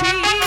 খুশি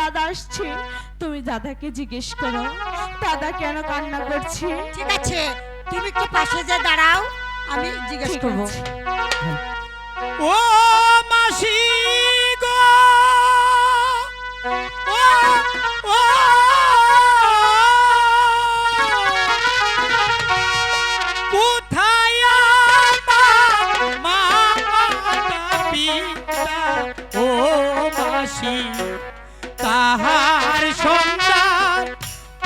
দাদা আসছে। তুমি দাদাকে জিজ্ঞেস করো দাদা কেন কান্না করছে? ঠিক আছে তুমি একটু পাশে যা দাঁড়াও আমি জিজ্ঞেস করব। করব ও মাসি মাসি তাহার সন্তান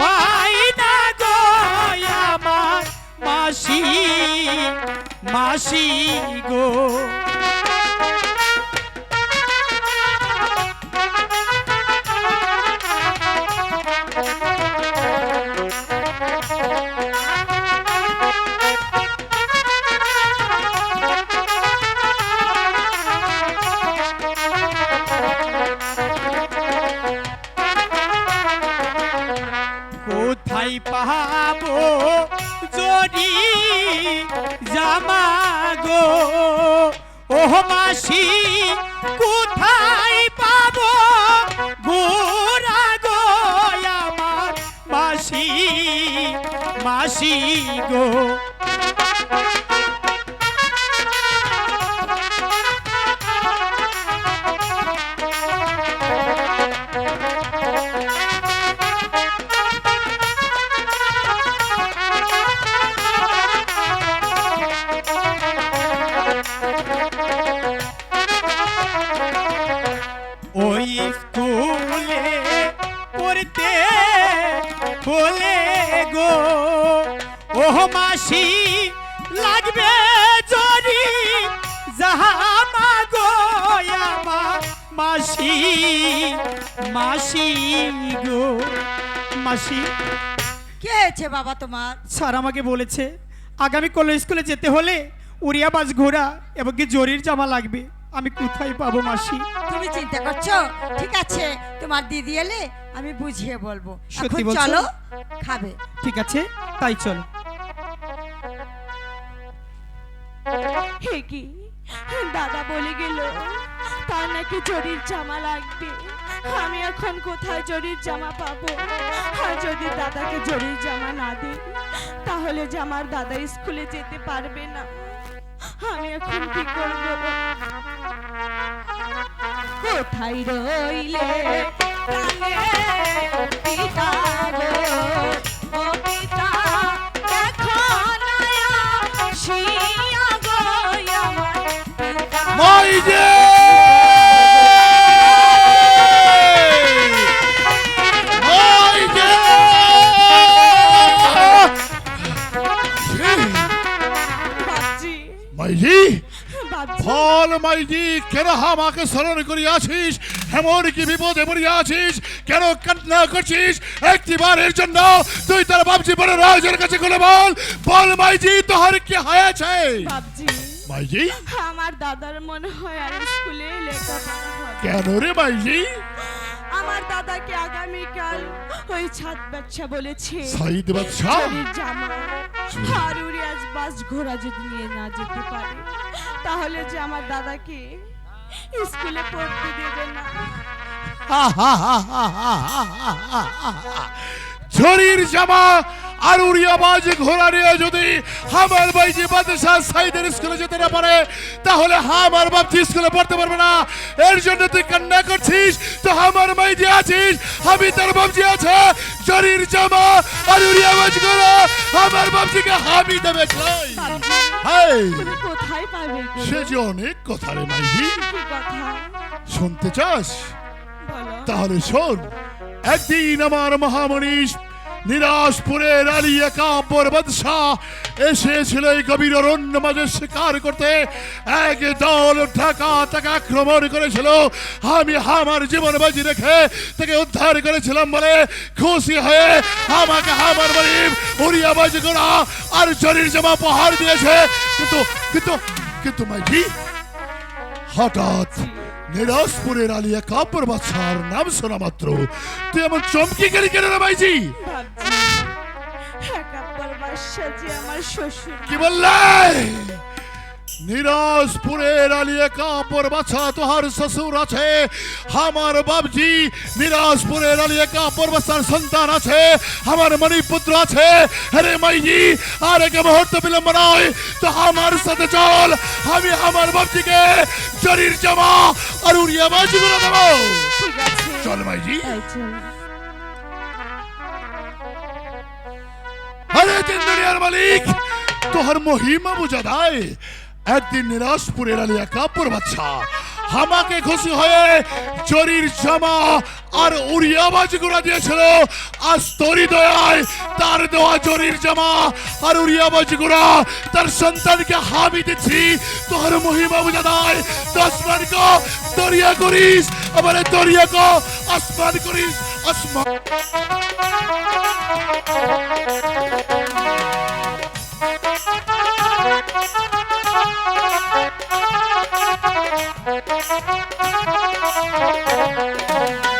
পাই না গো আমার মাসি মাসি গো। জামা গো মাসি কোথায় পাবো? গোরা গো আমার মাসি মাসি গো। বলে গো ও মাসি লাগবে জরি যাহা গো মাসি মাসি গো মাসি। কে হয়েছে বাবা তোমার? স্যার আমাকে বলেছে আগামী কলেজ স্কুলে যেতে হলে উড়িয়া বাস ঘোড়া এবং কি জরির জামা লাগবে। আমি কোথায় পাবো মাসি? তুমি চিন্তা করছ? ঠিক আছে তোমার দিদি এলে আমি বুঝিয়ে বলব। সত্যি এখন বলছো? চলো খাবে। ঠিক আছে তাই চল। হে কি? দাদা বলে গেল তার নাকি জরির জামা লাগবে। আমি এখন কোথায় জরির জামা পাবো? আর যদি দাদাকে জরির জামা না দিই তাহলে যে আমার দাদা স্কুলে যেতে পারবে না। আমি এখন কি করব? কোথায় রইলে পিতা ও পিতা, পিতা। ফল মাইজি কেন আমাকে স্মরণ করিয়াছিস? এমন কি বিপদে পড়িয়াছিস। কেন কান্না করছিস? একটিবারের জন্য তুই তোর বাবজি বড় রাজের কাছে খুলে বল। বল মাইজি তোহার কি হয়েছে? মাইজি? আমার দাদার মনে হয় আর স্কুলে লেখাপড়া কেন রে মাইজি? আমার দাদাকে আগামীকাল ওই ছাদ ব্যবসা বলেছে। সাইদ বাদশা? চুরির জামা আর উড়িয়াজ বাস ঘোড়া যদি নিয়ে না যেতে পারে তাহলে যে আমার দাদাকে স্কুলে পড়তে দেবে না। ঝরির জামা আর উড়িয়াবাজ ঘোড়া নিয়ে যদি আমার বাইজি বাদশাহ সাইদের স্কুলে যেতে না পারে, তাহলে আমার বাপজি স্কুলে পড়তে পারবে না। এর জন্য তুই কান্না করছিস? তো আমার মাইজি আছিস? আমি তার বাপজি আছে। ঝরির জামা আর উড়িয়াবাজ ঘোড়া আমার বাপজিকে হামি দেবে চাই হাই। তুমি কোথায় পাবে গো? সে যে অনেক কথা রে মাইজি কি কথা শুনতে চাস? বলো। তাহলে শোন একদিন আমার মহামনীষ নিরাশপুরের আলী একাব্বর বাদশাহ এসেছিল এই গভীর অরণ্য মাঝে শিকার করতে। এক দল ঢাকা তাকে আক্রমণ করেছিল। আমি আমার জীবন বাজি রেখে তাকে উদ্ধার করেছিলাম বলে খুশি হয়ে আমাকে আমার গরিব উড়িয়া বাজি করা আর জরির জামা পাহাড় দিয়েছে। কিন্তু কিন্তু কিন্তু মাইজি হঠাৎ নিরাজপুরের আলিয়া কাপড় বাচ্চার নাম শোনা মাত্র। তুই এমন চমকি গেলি কেন রে ভাইজি কি বললে? নিরাজপুরের আলিয়া কাপড় বাছা তোহার শ্বশুর আছে আমার বাবজি নিরাজপুরের আলিয়া কাপড় বাচ্চার সন্তান আছে আমার মণিপুত্র আছে। আরে মাইজি আর এক মুহূর্ত বিলম্ব নয় তো আমার সাথে চল আমি আমার বাবজিকে শরীর জামা উড়িয়া বাজি করে দেবো। ঠিক আছে। চল মাইজি। আরে তিন দুনিয়ার মালিক তোহার মহিমা বুঝা দায় একদিন নিরাজপুরের আলিয়া কাপড় বাচ্চা আমাকে খুশি হয়ে জরির জামা আর উড়িয়াবাজ গুড়া দিয়েছিল। আজ তোরই দয়ায় তার দেওয়া জরির জামা আর উড়িয়াবাজ গুড়া তার সন্তানকে হাবি দিচ্ছি। তোহার মহিমা বুঝা দেয় আসমান কো, দরিয়া করিস আবার দরিয়া কো, আসমান করিস, আসমান। Thank you.